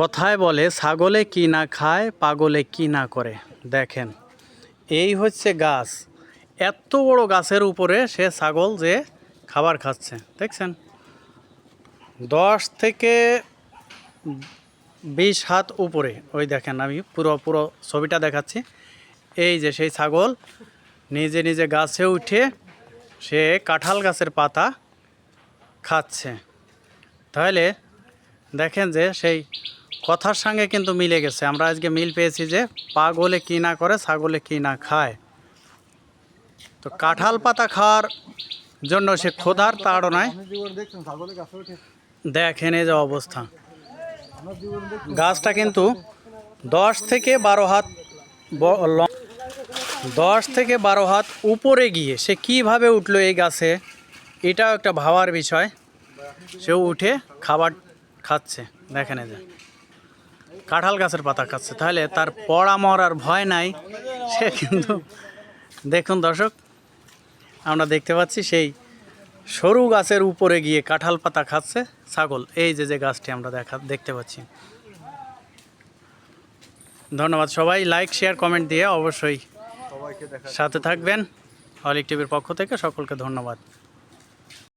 কথায় বলে, ছাগলে কি না খায়, পাগলে কি না করে? দেখেন, এই হচ্ছে গাছ। এত বড় গাছের উপরে সে ছাগল যে খাবার খাচ্ছে, দেখছেন? দশ থেকে বিশ হাত উপরে, ওই দেখেন আমি পুরো পুরো ছবিটা দেখাচ্ছি। এই যে সেই ছাগল, নিজে নিজে গাছে উঠে সে কাঁঠাল গাছের পাতা খাচ্ছে। তাহলে দেখেন যে সেই কথার সঙ্গে কিন্তু মিলে গেছে। আমরা আজকে মিল পেয়েছি যে পাগলে কি না করে, ছাগলে কি না খায়। তো কাঁঠাল পাতা খাওয়ার জন্য সে ক্ষোধার তাড়নায় দেখেন এই যে অবস্থা। গাছটা কিন্তু দশ থেকে বারো হাত দশ থেকে বারো হাত উপরে গিয়ে সে কীভাবে উঠল এই গাছে, এটাও একটা ভাবার বিষয়। সে উঠে খাবার খাচ্ছে। দেখেন এই যে। কাঁঠাল গাছের পাতা খাচ্ছে। তাহলে তার পড়া মরার ভয় নাই। সে কিন্তু দেখুন দর্শক আমরা দেখতে পাচ্ছি সেই সরু গাছের উপরে গিয়ে কাঁঠাল পাতা খাচ্ছে ছাগল। এই যে যে গাছটি আমরা দেখা দেখতে পাচ্ছি। ধন্যবাদ সবাই। লাইক শেয়ার কমেন্ট দিয়ে অবশ্যই সাথে থাকবেন। হলিক টিভির পক্ষ থেকে সকলকে ধন্যবাদ।